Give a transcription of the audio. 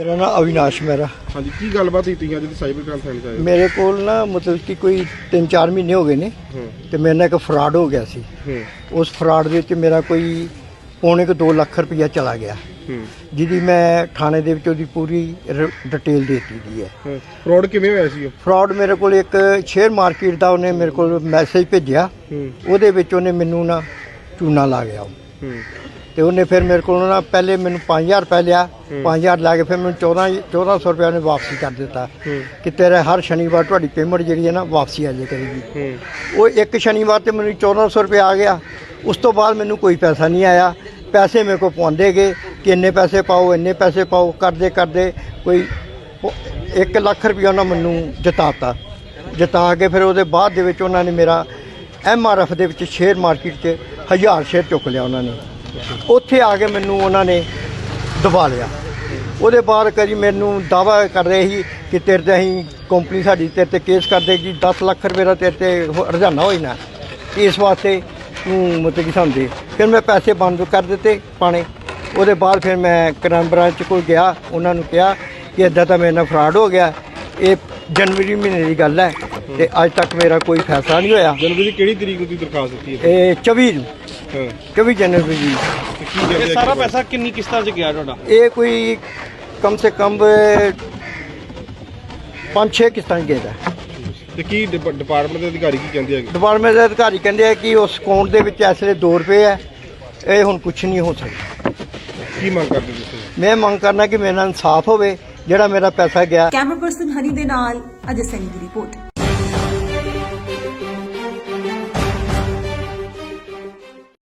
ਮੇਰਾ ਨਾਮ ਅਵਿਨਾਸ਼ ਮੇਰਾ। ਹਾਂਜੀ ਕੀ ਗੱਲਬਾਤ ਹੋਈ ਤੀ ਅੱਜ ਦੀ ਸਾਈਬਰ ਕ੍ਰਾਈਮ ਸੈੱਲ 'ਚ ਆਏ ਮੇਰੇ ਕੋਲ ਨਾ ਮਤਲਬ ਕਿ ਕੋਈ 3-4 ਮਹੀਨੇ ਹੋ ਗਏ ਨੇ ਤੇ ਮੇਰੇ ਨਾਲ ਇੱਕ ਫਰਾਡ ਹੋ ਗਿਆ ਸੀ। ਉਸ ਫਰਾਡ ਦੇ ਵਿੱਚ ਮੇਰਾ ਕੋਈ ਪੌਣੇ ਕੁ 2 ਲੱਖ ਰੁਪਇਆ ਚਲਾ ਗਿਆ। ਜਿਹਦੀ ਮੈਂ ਥਾਣੇ ਦੇ ਵਿੱਚ ਉਹਦੀ ਪੂਰੀ ਡਿਟੇਲ ਦੇ ਦਿੱਤੀ ਦੀ ਹੈ। ਫਰਾਡ ਕਿਵੇਂ ਹੋਇਆ ਸੀ ਫਰਾਡ ਮੇਰੇ ਕੋਲ ਇੱਕ ਸ਼ੇਅਰ ਮਾਰਕੀਟ ਦਾ ਉਹਨੇ ਮੇਰੇ ਕੋਲ ਮੈਸੇਜ ਭੇਜਿਆ। ਉਹਦੇ ਵਿੱਚ ਉਹਨੇ ਮੈਨੂੰ ਨਾ ਚੂਨਾ ਲਾ ਗਿਆ ਤੇ ਉਹਨੇ ਫਿਰ ਮੇਰੇ ਕੋਲੋਂ ਨਾ ਪਹਿਲੇ ਮੈਨੂੰ 5000 ਰੁਪਏ ਲਿਆ। 5000 ਲਾ ਕੇ ਫਿਰ ਮੈਨੂੰ 14 1400 ਰੁਪਏ ਉਹਨੇ ਵਾਪਸੀ ਕਰ ਦਿੱਤਾ। ਕਿ ਤੇਰਾ ਹਰ ਸ਼ਨੀਵਾਰ ਤੁਹਾਡੀ ਪੇਮੈਂਟ ਜਿਹੜੀ ਹੈ ਨਾ ਵਾਪਸੀ ਆ ਜਾਇਆ ਕਰੇਗੀ। ਉਹ ਇੱਕ ਸ਼ਨੀਵਾਰ ਤੇ ਮੈਨੂੰ 1400 ਰੁਪਏ ਆ ਗਿਆ। ਉਸ ਤੋਂ ਬਾਅਦ ਮੈਨੂੰ ਕੋਈ ਪੈਸਾ ਨਹੀਂ ਆਇਆ। ਪੈਸੇ ਮੇਰੇ ਕੋਲ ਪਵਾਉਂਦੇ ਗਏ ਕਿ ਇੰਨੇ ਪੈਸੇ ਪਾਓ ਇੰਨੇ ਪੈਸੇ ਪਾਓ। ਕਰਦੇ ਕਰਦੇ ਕੋਈ 1 ਲੱਖ ਰੁਪਏ ਉਹਨਾਂ ਮੈਨੂੰ ਜਿਤਾਤਾ। ਜਿਤਾ ਕੇ ਫਿਰ ਉਹਦੇ ਬਾਅਦ ਦੇ ਵਿੱਚ ਉਹਨਾਂ ਨੇ ਮੇਰਾ ਐਮ ਆਰ ਐਫ ਦੇ ਵਿੱਚ ਸ਼ੇਅਰ ਮਾਰਕੀਟ 'ਚ ਹਜ਼ਾਰ ਸ਼ੇਅਰ ਚੁੱਕ ਲਿਆ ਉਹਨਾਂ ਨੇ। ਉੱਥੇ ਆ ਕੇ ਮੈਨੂੰ ਉਹਨਾਂ ਨੇ ਦਬਾ ਲਿਆ। ਉਹਦੇ ਬਾਅਦ ਕਰੀ ਮੈਨੂੰ ਦਾਵਾ ਕਰ ਰਹੇ ਸੀ ਕਿ ਤੇਰੇ ਤੇ ਅਸੀਂ ਕੰਪਨੀ ਸਾਡੀ ਤੇਰੇ ਤੇ ਕੇਸ ਕਰ ਦੇਗੀ 10 ਲੱਖ ਰੁਪਏ ਦਾ ਤੇਰੇ ਤੇ ਹੋ- ਰੁਝਾਨਾ ਹੋ ਜਾਣਾ। ਇਸ ਵਾਸਤੇ ਤੂੰ ਮਤਲਬ ਕਿ ਸਾਨੂੰ ਫਿਰ ਮੈਂ ਪੈਸੇ ਬੰਦ ਕਰ ਦਿੱਤੇ ਪਾਣੇ। ਉਹਦੇ ਬਾਅਦ ਫਿਰ ਮੈਂ ਕ੍ਰਾਈਮ ਬ੍ਰਾਂਚ ਕੋਲ ਗਿਆ, ਉਹਨਾਂ ਨੂੰ ਕਿਹਾ ਕਿ ਇਦਾਂ ਤਾਂ ਮੇਰੇ ਨਾਲ ਫਰਾਡ ਹੋ ਗਿਆ। ਇਹ ਜਨਵਰੀ ਮਹੀਨੇ ਦੀ ਗੱਲ ਹੈ। ਤੇ ਅੱਜ ਤੱਕ ਮੇਰਾ ਕੋਈ ਫੈਸਲਾ ਨਹੀਂ ਹੋਇਆ। ਜਨਵਰੀ ਦੀ ਕਿਹੜੀ ਤਰੀਕ ਨੂੰ ਤੁਸੀਂ ਦਰਖਾਸਤ ਦਿੱਤੀ ਹੈ ਇਹ 24 ਨੂੰ। ਹਾਂ। 24 ਜਨਵਰੀ ਦੀ। ਤੇ ਕੀ ਕਹਿੰਦੇ ਇਹ ਆ ਸਾਰਾ ਪੈਸਾ ਕਿੰਨੀ ਕਿਸ਼ਤਾਂ 'ਚ ਗਿਆ ਤੁਹਾਡਾ? ਇਹ ਕੋਈ ਕਮ ਸੇ ਕਮ ਪੰਜ ਛੇ ਕਿਸ਼ਤਾਂ ਗਏ ਦਾ ਤੇ ਕੀ ਡਿਪ- ਡਿਪਾਰਟਮੈਂਟ ਦੇ ਅਧਿਕਾਰੀ ਕੀ ਕਹਿੰਦੇ ਹੈਗੇ? ਡਿਪਾਰਟਮੈਂਟ ਦੇ ਅਧਿਕਾਰੀ ਕਹਿੰਦੇ ਆ ਕਿ ਉਸ ਅਕਾਊਂਟ ਦੇ ਵਿੱਚ ਇਸ ਵੇਲੇ 2 ਰੁਪਏ ਹੈ। ਇਹ ਹੁਣ ਕੁਝ ਨਹੀਂ ਹੋ ਸਕਦਾ। ਕੀ ਮੰਗ ਕਰਦੇ ਤੁਸੀਂ? ਮੈਂ ਮੰਗ ਕਰਨਾ ਕਿ ਮੇਰੇ ਨਾਲ ਇਨਸਾਫ ਹੋਵੇ ਜਿਹੜਾ ਮੇਰਾ ਪੈਸਾ ਗਿਆ। ਕੈਮਰਾ ਪਰਸਨ ਹਨੀ ਦੇ ਨਾਲ ਅਜੇ ਸੈਨੀ ਦੀ ਰਿਪੋਰਟ